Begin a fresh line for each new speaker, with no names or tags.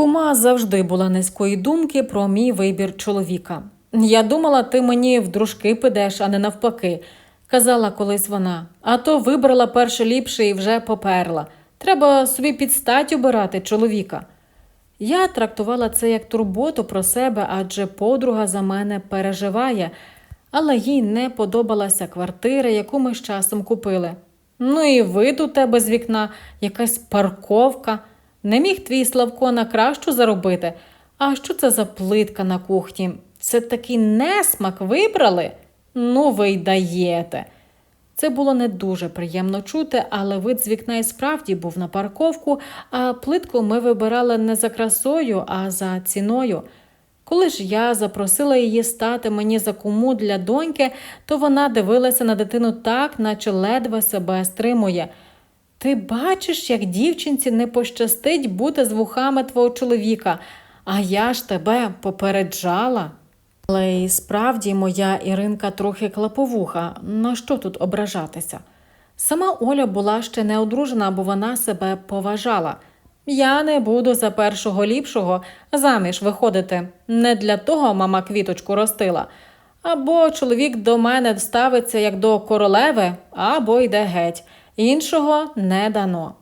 Кума завжди була низької думки про мій вибір чоловіка. Я думала, ти мені в дружки підеш, а не навпаки, казала колись вона. А то вибрала перше ліпше і вже поперла. Треба собі під стать обирати чоловіка. Я трактувала це як турботу про себе, адже подруга за мене переживає, але їй не подобалася квартира, яку ми з часом купили. Ну і вид у тебе з вікна, якась парковка. Не міг твій Славко на кращу заробити. А що це за плитка на кухні? Це такий несмак вибрали? Ну, ви й даєте. Це було не дуже приємно чути, але вид з вікна і справді був на парковку, а плитку ми вибирали не за красою, а за ціною. Коли ж я запросила її стати мені за куму для доньки, то вона дивилася на дитину так, наче ледве себе стримує. Ти бачиш, як дівчинці не пощастить бути з вухами твого чоловіка, а я ж тебе попереджала. Але і справді моя Іринка трохи клаповуха, на що тут ображатися? Сама Оля була ще не одружена, бо вона себе поважала. Я не буду за першого ліпшого заміж виходити. Не для того мама квіточку ростила. Або чоловік до мене ставиться як до королеви, або йде геть. Іншого не дано.